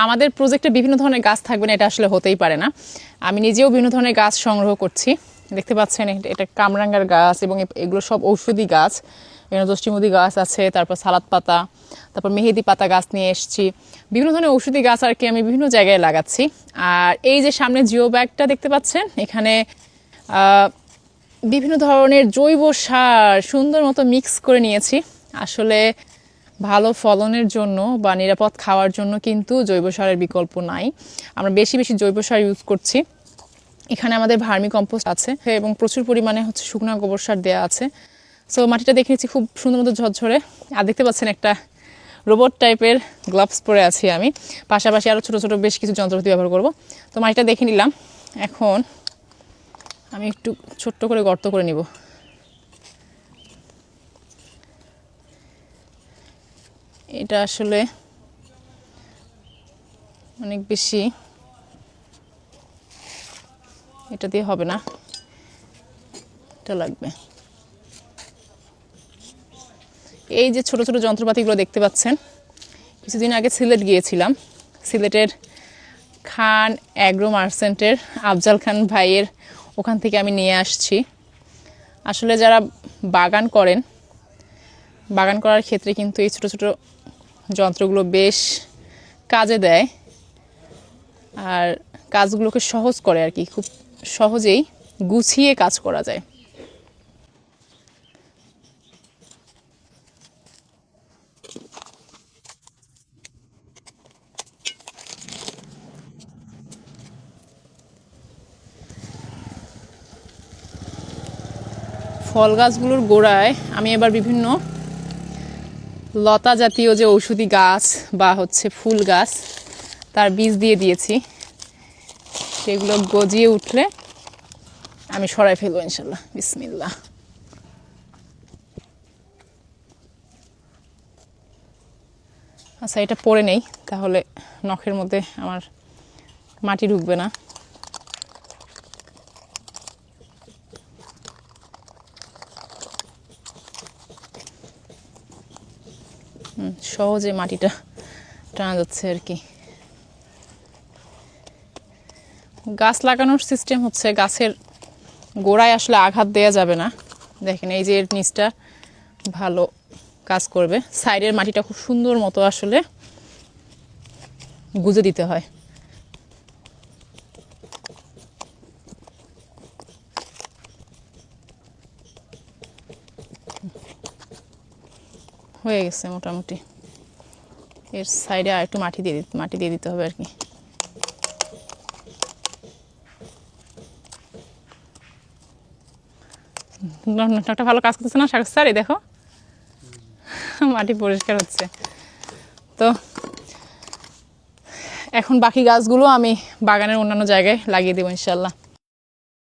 আমাদের প্রজেক্টে বিভিন্ন ধরনের গাছ থাকবে না, এটা আসলে হতেই পারে না। আমি নিজেও বিভিন্ন ধরনের গাছ সংগ্রহ করছি। দেখতে পাচ্ছেন, এটা- কামরাঙ্গার গাছ এবং এগুলো সব ঔষধি গাছ। এখানে দষ্টিমুদি গাছ আছে, তারপর সালাদ পাতা, তারপর মেহেদি পাতা গাছ নিয়ে এসেছি। বিভিন্ন ধরনের ঔষধি গাছ আর কি আমি বিভিন্ন জায়গায় লাগাচ্ছি। আর এই যে সামনে জিও ব্যাগটা দেখতে পাচ্ছেন, এখানে বিভিন্ন ধরনের জৈব সার সুন্দর মতো মিক্স করে নিয়েছি। আসলে ভালো ফলনের জন্য বা নিরাপদ খাওয়ার জন্য কিন্তু জৈব সারের বিকল্প নাই। আমরা বেশি বেশি জৈব সার ইউজ করছি। এখানে আমাদের ভার্মি কম্পোস্ট আছে এবং প্রচুর পরিমাণে হচ্ছে শুকনা গোবর সার দেওয়া আছে। সো মাটিটা দেখে নিচ্ছি খুব সুন্দর মতো ঝরঝরে। আর দেখতে পাচ্ছেন একটা রোবট টাইপের গ্লাভস পরে আছি আমি। পাশাপাশি আরও ছোটো ছোটো বেশ কিছু যন্ত্রপাতি ব্যবহার করব। তো, মাটিটা দেখে নিলাম। এখন আমি একটু ছোট্ট করে গর্ত করে নিব। এটা আসলে অনেক বেশি এটা দিয়ে হবে না। এটা লাগবে। এই যে ছোট ছোট যন্ত্রপাতিগুলো দেখতে পাচ্ছেন, কিছুদিন আগে সিলেট গিয়েছিলাম। সিলেটের খান অ্যাগ্রো মার্সেন্টের আফজাল খান ভাইয়ের ওখান থেকে আমি নিয়ে আসছি। আসলে যারা বাগান করেন বাগান করার ক্ষেত্রে কিন্তু এই ছোট ছোট যন্ত্রগুলো বেশ কাজে দেয়। আর কাজগুলোকে সহজ করে আর কি, খুব সহজেই গুছিয়ে কাজ করা যায়। ফল গাছগুলোর গোড়ায় আমি এবার বিভিন্ন লতা জাতীয় যে ঔষধি গাছ বা হচ্ছে ফুল গাছ, তার বীজ দিয়ে দিয়েছি। সেগুলো গজিয়ে উঠলে আমি সরাই ফেলব ইনশাল্লাহ। বিসমিল্লাহ। আচ্ছা এটা পরে নেই, তাহলে নখের মধ্যে আমার মাটি ঢুকবে না। সহজে মাটিটা টানা যাচ্ছে আর কি। গাছ লাগানোর সিস্টেম হচ্ছে গাছের গোড়ায় আসলে আঘাত দেওয়া যাবে না। দেখেন এই যে এর নিচটা ভালো কাজ করবে। সাইডের মাটিটা খুব সুন্দর মতো আসলে গুজে দিতে হয়। হয়ে গেছে মোটামুটি। এর সাইডে আর একটু মাটি দিয়ে দিতে, মাটি দিয়ে দিতে হবে আর কি। একটা ভালো কাজ করতেছে না স্যার, এই দেখো। মাটি পরিষ্কার হচ্ছে। তো এখন বাকি গাছগুলো আমি বাগানের অন্যান্য জায়গায় লাগিয়ে দেবো ইনশাল্লাহ